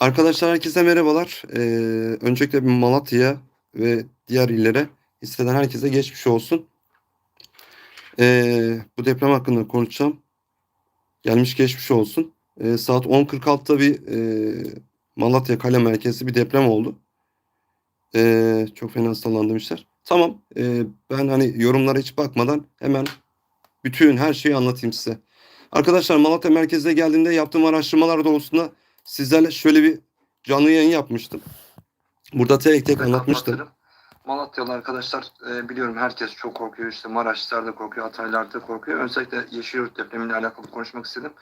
Arkadaşlar herkese merhabalar. Ee, öncelikle bir Malatya ve diğer illere hisseden herkese geçmiş olsun. Ee, bu deprem hakkında konuşacağım. Gelmiş geçmiş olsun. Ee, saat 10.46'da bir e, Malatya Kale merkezi bir deprem oldu. Ee, çok fena hastalandım işler. Tamam. ee, ben hani yorumlara hiç bakmadan hemen bütün her şeyi anlatayım size. Arkadaşlar Malatya merkezine geldiğimde yaptığım araştırmalar doğrultusunda sizlerle şöyle bir canlı yayın yapmıştım. Burada tek tek Evet, anlatmıştım. anlatırım. Malatyalı arkadaşlar e, biliyorum herkes çok korkuyor. İşte Maraşlar da korkuyor, Hataylar da korkuyor. Özellikle Yeşilyurt depremiyle alakalı konuşmak istedim.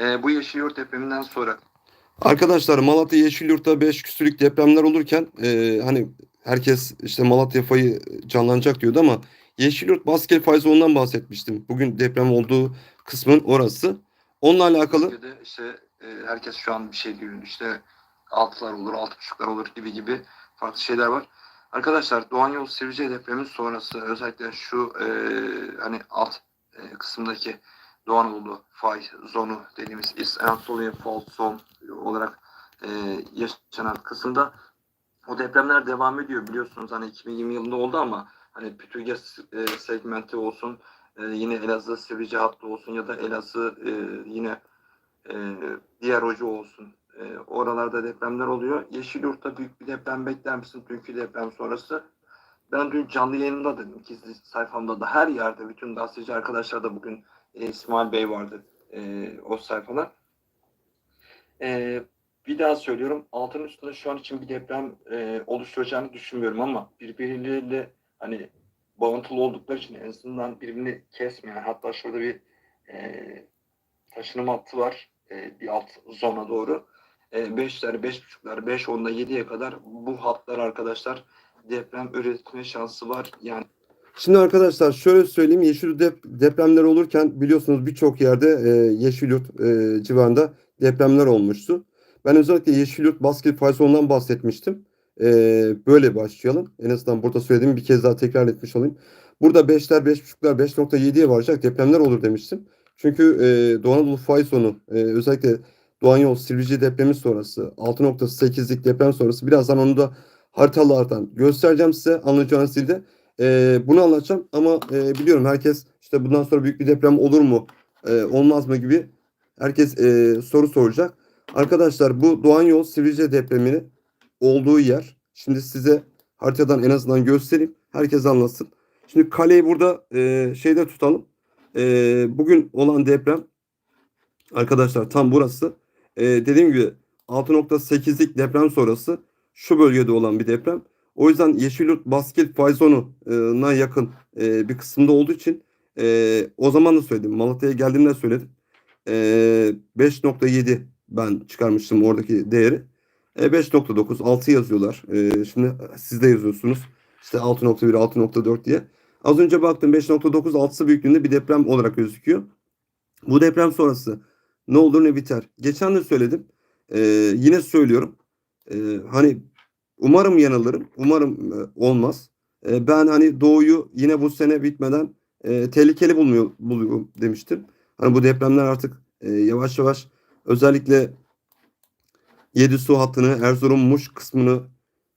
E, bu Yeşilyurt depreminden sonra Arkadaşlar Malatya Yeşilyurt'ta 5 küsürlük depremler olurken e, hani herkes işte Malatya fayı canlanacak diyordu ama Yeşilyurt Baskel fay zonundan bahsetmiştim. Bugün deprem olduğu kısmın orası. Onunla alakalı işte e, herkes şu an bir şey diyor. İşte altılar olur, altı buçuklar olur gibi gibi farklı şeyler var. Arkadaşlar Doğan Yol Sivrice depremin sonrası özellikle şu e, hani alt e, kısımdaki Doğu Anadolu fay zonu dediğimiz East Anatolia Fault Zone olarak e, yaşanan kısımda o depremler devam ediyor biliyorsunuz hani 2020 yılında oldu ama hani Pütürge e, segmenti olsun e, yine Elazığ Sivrice hattı olsun ya da Elazığ e, yine e, diğer hoca olsun. E, oralarda depremler oluyor. Yeşilyurt'ta büyük bir deprem bekler misin? Dünkü deprem sonrası. Ben dün canlı yayınımda dedim. Gizli sayfamda da her yerde bütün gazeteci arkadaşlar da bugün e, İsmail Bey vardı e, o sayfada. E, bir daha söylüyorum. Altın üstünde şu an için bir deprem e, oluşturacağını düşünmüyorum ama birbirleriyle hani bağıntılı oldukları için en azından birbirini kesmeyen hatta şurada bir e, taşınım hattı var e, bir alt zona doğru. E, 5'ler, 5.5'lar, 5, 10'da 7'ye kadar bu hatlar arkadaşlar deprem üretme şansı var. Yani Şimdi arkadaşlar şöyle söyleyeyim Yeşilyurt dep depremler olurken biliyorsunuz birçok yerde e, Yeşilyurt e, civarında depremler olmuştu. Ben özellikle Yeşilyurt basket fay zonundan bahsetmiştim. E, böyle başlayalım. En azından burada söylediğimi bir kez daha tekrar etmiş olayım. Burada 5'ler 5.5'lar 5.7'ye varacak depremler olur demiştim. Çünkü e, Doğu Anadolu fay zonu e, özellikle Doğan Yol Silivri depremi sonrası 6.8'lik deprem sonrası birazdan onu da haritalardan göstereceğim size anlayacağınız dilde. Ee, bunu anlatacağım ama e, biliyorum herkes işte bundan sonra büyük bir deprem olur mu e, olmaz mı gibi herkes e, soru soracak. Arkadaşlar bu Doğan Yol Sivrice depremini olduğu yer. Şimdi size haritadan en azından göstereyim. Herkes anlasın. Şimdi kaleyi burada e, şeyde tutalım. E, bugün olan deprem arkadaşlar tam burası. E, dediğim gibi 6.8'lik deprem sonrası şu bölgede olan bir deprem. O yüzden Yeşilyurt Basket fay zonuna yakın e, bir kısımda olduğu için e, o zaman da söyledim. Malatya'ya geldiğimde söyledim. E, 5.7 ben çıkarmıştım oradaki değeri. E, 5.9 6 yazıyorlar. E, şimdi siz de yazıyorsunuz. İşte 6.1 6.4 diye. Az önce baktım 5.9 6'sı büyüklüğünde bir deprem olarak gözüküyor. Bu deprem sonrası ne olur ne biter. Geçen de söyledim. E, yine söylüyorum. E, hani Umarım yanılırım. Umarım e, olmaz. E, ben hani doğuyu yine bu sene bitmeden e, tehlikeli bulmuyor, buluyorum demiştim. Hani bu depremler artık e, yavaş yavaş özellikle Yedi su hattını, Erzurum Muş kısmını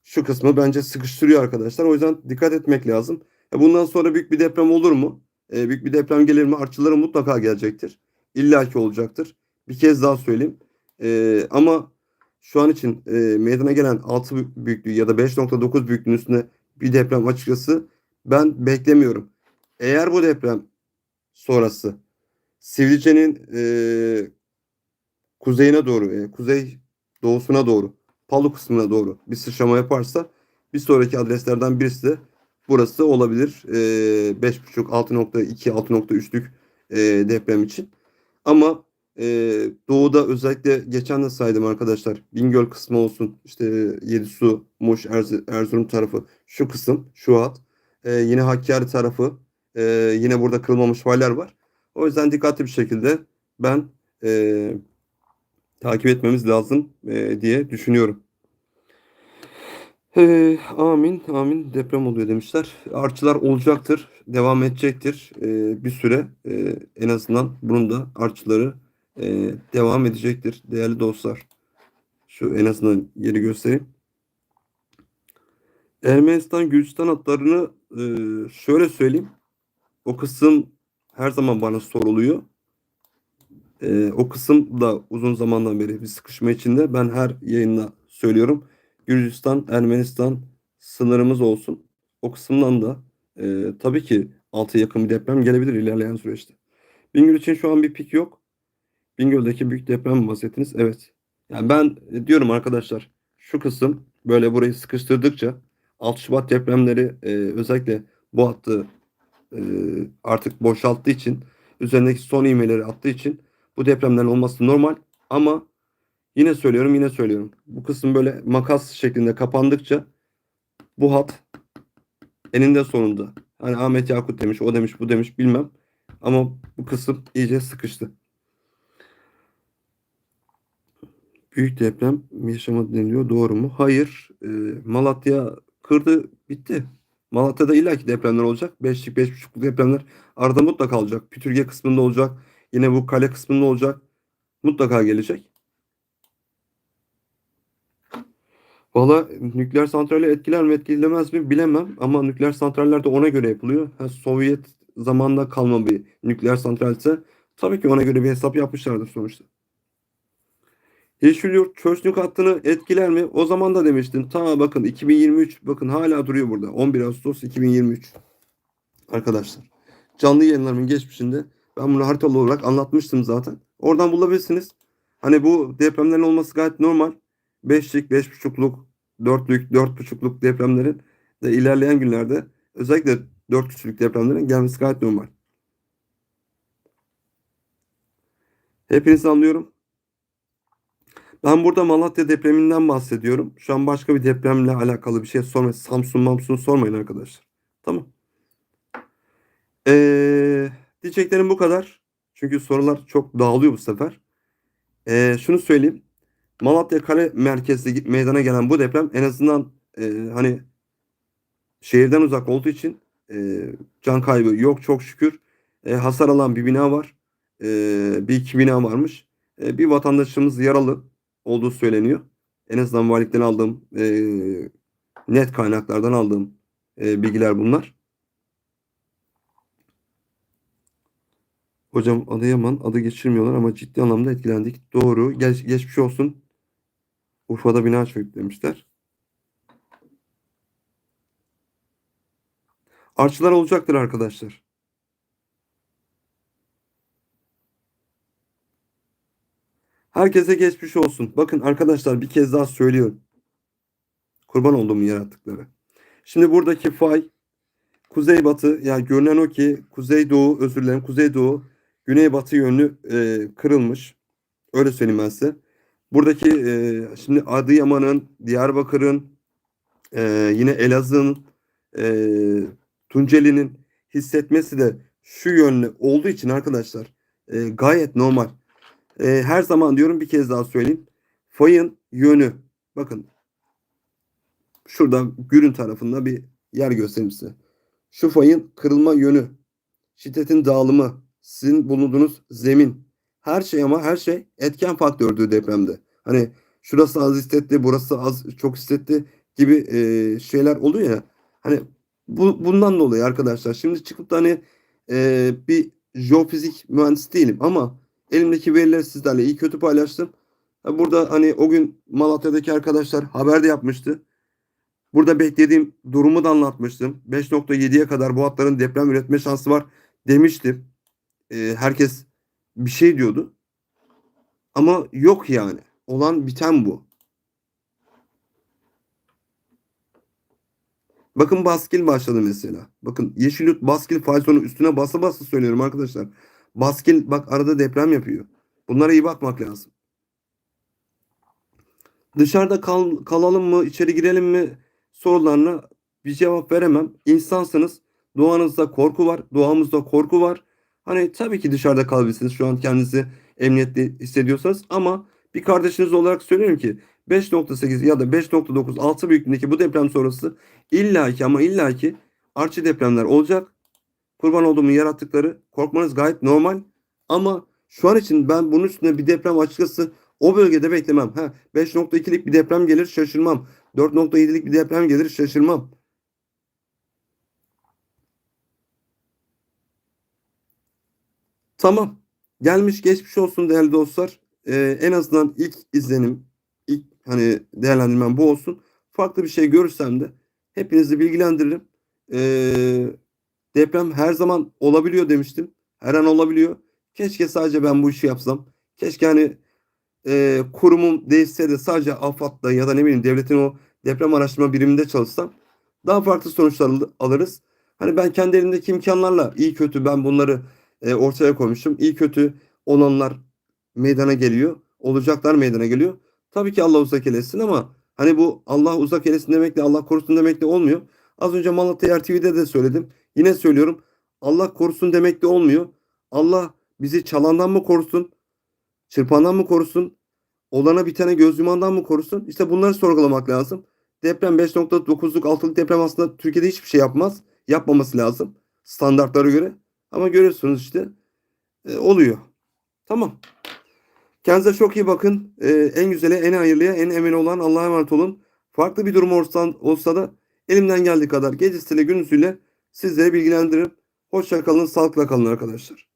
şu kısmı bence sıkıştırıyor arkadaşlar. O yüzden dikkat etmek lazım. E, bundan sonra büyük bir deprem olur mu? E, büyük bir deprem gelir mi? Artçıları mutlaka gelecektir. İlla ki olacaktır. Bir kez daha söyleyeyim. E, ama şu an için e, meydana gelen 6 büyüklüğü ya da 5.9 büyüklüğünün üstünde bir deprem açıkçası ben beklemiyorum. Eğer bu deprem sonrası Sivrice'nin e, kuzeyine doğru, e, kuzey doğusuna doğru, Palu kısmına doğru bir sıçrama yaparsa bir sonraki adreslerden birisi de burası olabilir. E, 5.5, 6.2, 6.3'lük e, deprem için. Ama ee, doğuda özellikle geçen de saydım arkadaşlar. Bingöl kısmı olsun. işte Yedisu, Muş, Erz- Erzurum tarafı. Şu kısım, şu hat. Ee, yine Hakkari tarafı. Ee, yine burada kırılmamış faylar var. O yüzden dikkatli bir şekilde ben e, takip etmemiz lazım e, diye düşünüyorum. Ee, amin, amin. Deprem oluyor demişler. Artçılar olacaktır, devam edecektir ee, bir süre. Ee, en azından bunun da artçıları e, devam edecektir değerli dostlar. Şu en azından yeri göstereyim. Ermenistan Gürcistan hatlarını e, şöyle söyleyeyim. O kısım her zaman bana soruluyor. E, o kısım da uzun zamandan beri bir sıkışma içinde. Ben her yayında söylüyorum. Gürcistan, Ermenistan sınırımız olsun. O kısımdan da e, tabii ki altı yakın bir deprem gelebilir ilerleyen süreçte. Bingöl için şu an bir pik yok. Bingöl'deki büyük deprem bahsettiniz? Evet. Yani ben e, diyorum arkadaşlar şu kısım böyle burayı sıkıştırdıkça 6 Şubat depremleri e, özellikle bu hattı e, artık boşalttığı için üzerindeki son ivmeleri attığı için bu depremlerin olması normal ama yine söylüyorum yine söylüyorum. Bu kısım böyle makas şeklinde kapandıkça bu hat eninde sonunda hani Ahmet Yakut demiş o demiş bu demiş bilmem ama bu kısım iyice sıkıştı. Büyük deprem yaşamadı deniliyor. Doğru mu? Hayır. Ee, Malatya kırdı bitti. Malatya'da illaki depremler olacak. 5'lik 5.5'luk depremler arada mutlaka olacak. Pütürge kısmında olacak. Yine bu kale kısmında olacak. Mutlaka gelecek. Valla nükleer santrali etkiler mi etkilemez mi bilemem ama nükleer santraller de ona göre yapılıyor. Ha, Sovyet zamanında kalma bir nükleer santralse tabii ki ona göre bir hesap yapmışlardır sonuçta. Yeşilyurt Çöşnük hattını etkiler mi? O zaman da demiştin. Ta bakın 2023 bakın hala duruyor burada. 11 Ağustos 2023. Arkadaşlar. Canlı yayınlarımın geçmişinde ben bunu haritalı olarak anlatmıştım zaten. Oradan bulabilirsiniz. Hani bu depremlerin olması gayet normal. 5'lik, 5.5'luk, 4'lük, 4.5'luk depremlerin de ilerleyen günlerde özellikle 4 küçülük depremlerin gelmesi gayet normal. Hepinizi anlıyorum. Ben burada Malatya depreminden bahsediyorum. Şu an başka bir depremle alakalı bir şey sormayın. Samsun Mamsun sormayın arkadaşlar. Tamam. Ee, diyeceklerim bu kadar. Çünkü sorular çok dağılıyor bu sefer. Ee, şunu söyleyeyim. Malatya Kale merkezli meydana gelen bu deprem en azından e, hani şehirden uzak olduğu için e, can kaybı yok çok şükür. E, hasar alan bir bina var. E, bir iki bina varmış. E, bir vatandaşımız yaralı olduğu söyleniyor. En azından valilikten aldığım e, net kaynaklardan aldığım e, bilgiler bunlar. Hocam Adıyaman adı geçirmiyorlar ama ciddi anlamda etkilendik. Doğru. Geç, geçmiş olsun. Urfa'da bina çöktü demişler. Artçılar olacaktır arkadaşlar. Herkese geçmiş olsun. Bakın arkadaşlar bir kez daha söylüyorum. Kurban olduğum yarattıkları. Şimdi buradaki fay kuzeybatı yani görünen o ki kuzeydoğu özür dilerim kuzeydoğu güneybatı yönlü e, kırılmış. Öyle söyleyeyim ben size. Buradaki e, şimdi Adıyaman'ın, Diyarbakır'ın, e, yine Elazığ'ın, e, Tunceli'nin hissetmesi de şu yönlü olduğu için arkadaşlar e, gayet normal. E, her zaman diyorum bir kez daha söyleyeyim. Fayın yönü. Bakın şurada Gürün tarafında bir yer göstereyim size. Şu fayın kırılma yönü, şiddetin dağılımı, sizin bulunduğunuz zemin, her şey ama her şey etken faktördü depremde. Hani şurası az hissetti, burası az çok hissetti gibi e, şeyler oluyor ya. Hani bu bundan dolayı arkadaşlar şimdi çıkıp da hani e, bir jeofizik mühendisi değilim ama elimdeki verileri sizlerle iyi kötü paylaştım. Burada hani o gün Malatya'daki arkadaşlar haberde yapmıştı. Burada beklediğim durumu da anlatmıştım. 5.7'ye kadar bu hatların deprem üretme şansı var demiştim. E, herkes bir şey diyordu. Ama yok yani. Olan biten bu. Bakın baskil başladı mesela. Bakın Yeşilyurt baskil falsonu üstüne basa basa söylüyorum arkadaşlar. Baskil bak arada deprem yapıyor. Bunlara iyi bakmak lazım. Dışarıda kal, kalalım mı, içeri girelim mi sorularına bir cevap veremem. İnsansınız. Doğanızda korku var. Doğamızda korku var. Hani tabii ki dışarıda kalabilirsiniz. Şu an kendinizi emniyetli hissediyorsanız ama bir kardeşiniz olarak söylüyorum ki 5.8 ya da 5.9 6 büyüklüğündeki bu deprem sonrası illaki ama illaki artçı depremler olacak. Kurban olduğumun yarattıkları korkmanız gayet normal ama şu an için ben bunun üstüne bir deprem açıkçası O bölgede beklemem. Ha 5.2'lik bir deprem gelir şaşırmam. 4.7'lik bir deprem gelir şaşırmam. Tamam. Gelmiş geçmiş olsun değerli dostlar. Ee, en azından ilk izlenim, ilk hani değerlendirmem bu olsun. Farklı bir şey görürsem de hepinizi bilgilendiririm. Ee, deprem her zaman olabiliyor demiştim. Her an olabiliyor. Keşke sadece ben bu işi yapsam. Keşke hani e, kurumum değişse de sadece AFAD'da ya da ne bileyim devletin o deprem araştırma biriminde çalışsam daha farklı sonuçlar al- alırız. Hani ben kendi elimdeki imkanlarla iyi kötü ben bunları e, ortaya koymuşum. İyi kötü olanlar meydana geliyor. Olacaklar meydana geliyor. Tabii ki Allah uzak eylesin ama hani bu Allah uzak eylesin demekle Allah korusun demekle olmuyor. Az önce Malatya RTV'de de söyledim. Yine söylüyorum. Allah korusun demekle olmuyor. Allah bizi çalandan mı korusun? Çırpandan mı korusun? Olana bitene göz yumandan mı korusun? İşte bunları sorgulamak lazım. Deprem 5.9'luk 6'lık deprem aslında Türkiye'de hiçbir şey yapmaz. Yapmaması lazım. Standartlara göre. Ama görüyorsunuz işte e, oluyor. Tamam. Kendinize çok iyi bakın. E, en güzeli, en hayırlıya, en emin olan Allah'a emanet olun. Farklı bir durum olsa, olsa da elimden geldiği kadar gecesiyle gündüzüyle sizlere bilgilendiririm. Hoşça kalın, sağlıkla kalın arkadaşlar.